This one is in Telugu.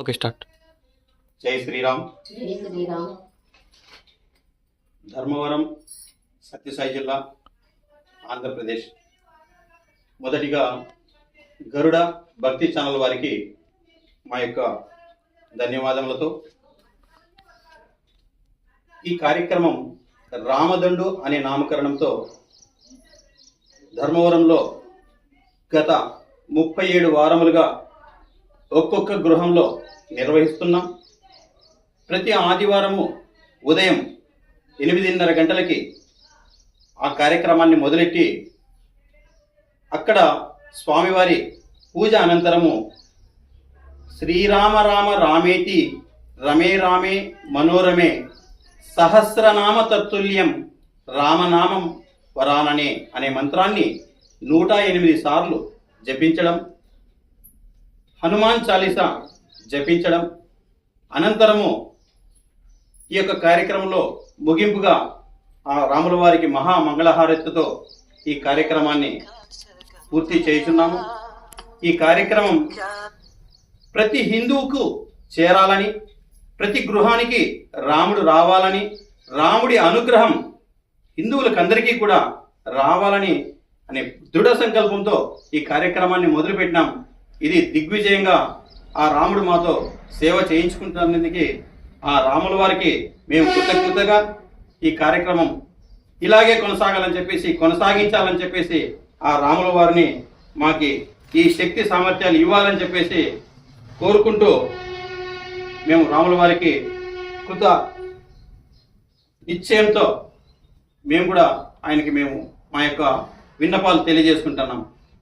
Okay start. జై శ్రీరామ్. ధర్మవరం సత్యసాయి జిల్లా ఆంధ్రప్రదేశ్. మొదటిగా గరుడ భక్తి ఛానల్ వారికి మా యొక్క ధన్యవాదములతో ఈ కార్యక్రమం రామదండు అనే నామకరణంతో ధర్మవరంలో గత ముప్పై ఏడు వారములుగా ఒక్కొక్క గృహంలో నిర్వహిస్తున్నాం. ప్రతి ఆదివారము ఉదయం ఎనిమిదిన్నర గంటలకి ఆ కార్యక్రమాన్ని మొదలెట్టి అక్కడ స్వామివారి పూజ అనంతరము శ్రీరామ రామ రామేతి రమే రామే మనోరమే సహస్రనామ తత్తుల్యం రామనామం వరాననే అనే మంత్రాన్ని నూట ఎనిమిది సార్లు జపించడం హనుమాన్ చాలీసా జపించడం అనంతరము ఈ యొక్క కార్యక్రమంలో ముగింపుగా ఆ రాముల వారికి మహామంగళహారతితో ఈ కార్యక్రమాన్ని పూర్తి చేస్తున్నాము ఈ కార్యక్రమం ప్రతి హిందువుకు చేరాలని ప్రతి గృహానికి రాముడు రావాలని రాముడి అనుగ్రహం హిందువులకందరికీ కూడా రావాలని అనే దృఢ సంకల్పంతో ఈ కార్యక్రమాన్ని మొదలుపెట్టినాం. ఇది దిగ్విజయంగా ఆ రాముడు మాతో సేవ చేయించుకుంటున్నందుకు ఆ రాముల వారికి మేము కృతజ్ఞతగా ఈ కార్యక్రమం ఇలాగే కొనసాగాలని చెప్పేసి కొనసాగించాలని చెప్పేసి ఆ రాముల వారిని మాకి ఈ శక్తి సామర్థ్యాలు ఇవ్వాలని చెప్పేసి కోరుకుంటూ మేము రాముల వారికి కృత నిశ్చయంతో మేము కూడా ఆయనకి మేము మా యొక్క విన్నపాలు తెలియజేసుకుంటున్నాం.